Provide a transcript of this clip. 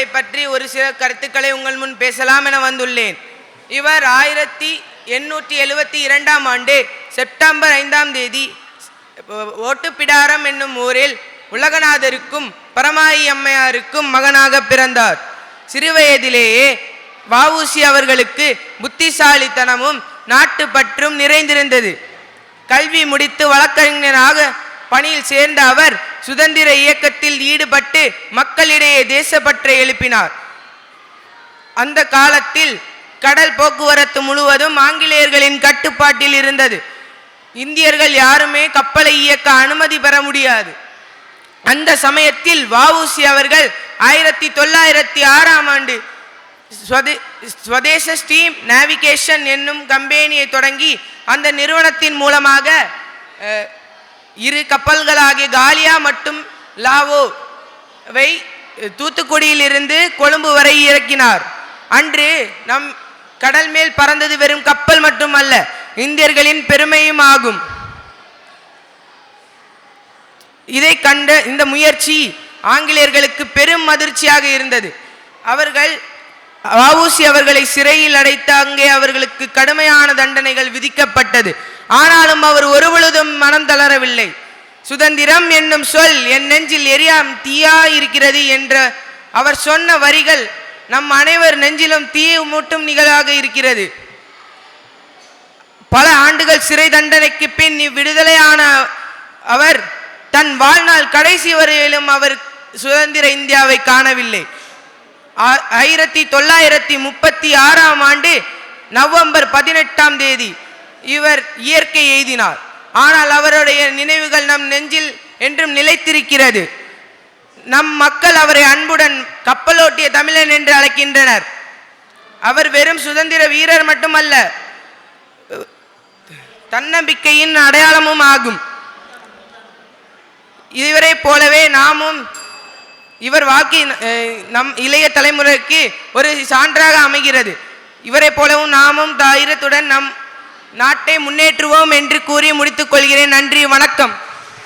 அவர்களை பற்றி ஒரு சில கருத்துக்களை உங்கள் முன் பேசலாம் என வந்துள்ளேன். இவர் ஆயிரத்தி எண்ணூற்றி எழுவத்தி இரண்டாம் ஆண்டு செப்டம்பர் ஐந்தாம் தேதி ஓட்டுப்பிடாரம் என்னும் ஊரில் உலகநாதருக்கும் பரமாயி அம்மையாருக்கும் மகனாக பிறந்தார். சிறுவயதிலேயே வவுசி அவர்களுக்கு புத்திசாலித்தனமும் நாட்டுப்பற்றும் நிறைந்திருந்தது. கல்வி முடித்து வழக்கறிஞராக பணியில் சேர்ந்த அவர் சுதந்திர இயக்கத்தில் ஈடுபட்டு மக்களிடையே தேசப்பற்றை எழுப்பினார். அந்த காலத்தில் கடல் போக்குவரத்து முழுவதும் ஆங்கிலேயர்களின் கட்டுப்பாட்டில் இருந்தது. இந்தியர்கள் யாருமே கப்பலை இயக்க அனுமதி பெற முடியாது. அந்த சமயத்தில் வவுசி அவர்கள் ஆயிரத்தி தொள்ளாயிரத்தி ஆறாம் ஆண்டு ஸ்வதேச ஸ்டீம் நேவிகேஷன் என்னும் கம்பெனியை தொடங்கி அந்த நிறுவனத்தின் மூலமாக இரு கப்பல்களாகிய காலியா மற்றும் லாவோவை தூத்துக்குடியிலிருந்து கொழும்பு வரை இறக்கினார். அன்று நம் கடல் மேல் பறந்தது வெறும் கப்பல் மட்டுமல்ல இந்தியர்களின் பெருமையும் ஆகும். இதை கண்ட இந்த முயற்சி ஆங்கிலேயர்களுக்கு பெரும் அதிர்ச்சியாக இருந்தது. அவர்கள் வஉசி அவர்களை சிறையில் அடைத்து அங்கே அவர்களுக்கு கடுமையான தண்டனைகள் விதிக்கப்பட்டது. ஆனாலும் அவர் ஒருபொழுதும் மனம் தளரவில்லை. சுதந்திரம் என்னும் சொல் என் நெஞ்சில் எரியாம் தீயா இருக்கிறது என்ற அவர் சொன்ன வரிகள் நம் அனைவர் நெஞ்சிலும் தீய மூட்டும் நிகழாக இருக்கிறது. பல ஆண்டுகள் சிறை தண்டனைக்கு பின் இவ்விடுதலையான அவர் தன் வாழ்நாள் கடைசி வரையிலும் அவர் சுதந்திர இந்தியாவை காணவில்லை. ஆயிரத்தி தொள்ளாயிரத்தி முப்பத்தி ஆறாம் ஆண்டு நவம்பர் பதினெட்டாம் தேதி இவர் இயற்கை எய்தினார் ஆனால் அவருடைய நினைவுகள் நம் நெஞ்சில் என்றும் நிலைத்திருக்கிறது. நம் மக்கள் அவரை அன்புடன் கப்பலோட்டிய தமிழன் என்று அழைக்கின்றனர். அவர் வெறும் சுதந்திர வீரர் மட்டுமல்ல தன்னம்பிக்கையின் அடையாளமும் ஆகும். இவரை போலவே நாமும் இவர் வாழ்க்கை அஹ், நம் இளைய தலைமுறைக்கு ஒரு சான்றாக அமைகிறது. இவரை போலவும் நாமும் தைரியத்துடன் நம் நாட்டை முன்னேற்றுவோம் என்று கூறி முடித்துக் கொள்கிறேன். நன்றி வணக்கம்.